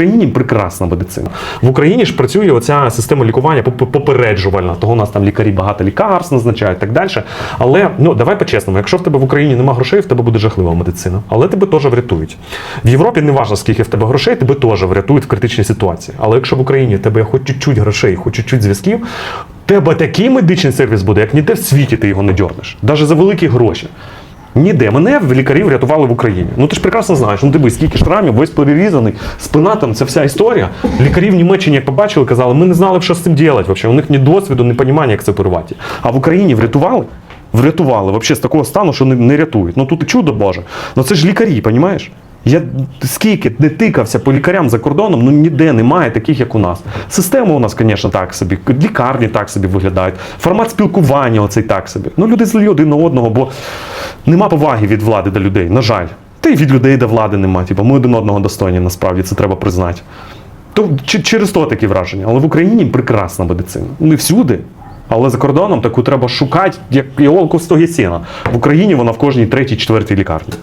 Україні прекрасна медицина. В Україні ж працює оця система лікування поп- попереджувальна. Того у нас там лікарі багато лікарств назначають і так далі. Але ну давай по-чесному, якщо в тебе в Україні нема грошей, в тебе буде жахлива медицина. Але тебе теж врятують. В Європі не важливо, скільки в тебе грошей, тебе теж врятують в критичній ситуації. Але якщо в Україні в тебе хоч чуть-чуть грошей, хоч чуть-чуть зв'язків, тебе такий медичний сервіс буде, як ніде в світі ти його не дьорнеш. Навіть за великі гроші. Ніде. Мене в лікарів врятували в Україні. Ну ти ж прекрасно знаєш. Ну дивись, скільки шрамів, весь перерізаний, спина там, ця вся історія. Лікарі в Німеччині, як побачили, казали, ми не знали, що з цим робити. У них ні досвіду, ні розуміння, як це оперувати. А в Україні врятували? Врятували взагалі з такого стану, що не, не рятують. Ну тут чудо Боже. Ну це ж лікарі, розумієш? Я скільки не тикався по лікарям за кордоном, ну ніде немає таких, як у нас. Система у нас, звісно, так собі, лікарні так собі виглядають, формат спілкування оцей так собі. Ну люди злі один на одного, бо нема поваги від влади до людей, на жаль. Та й від людей до влади нема. Типу, ми один одного достойні, насправді це треба признати. То через то такі враження. Але в Україні прекрасна медицина. Не всюди. Але за кордоном таку треба шукати, як іолку сіна. В Україні вона в кожній третій, четвертій лікарні.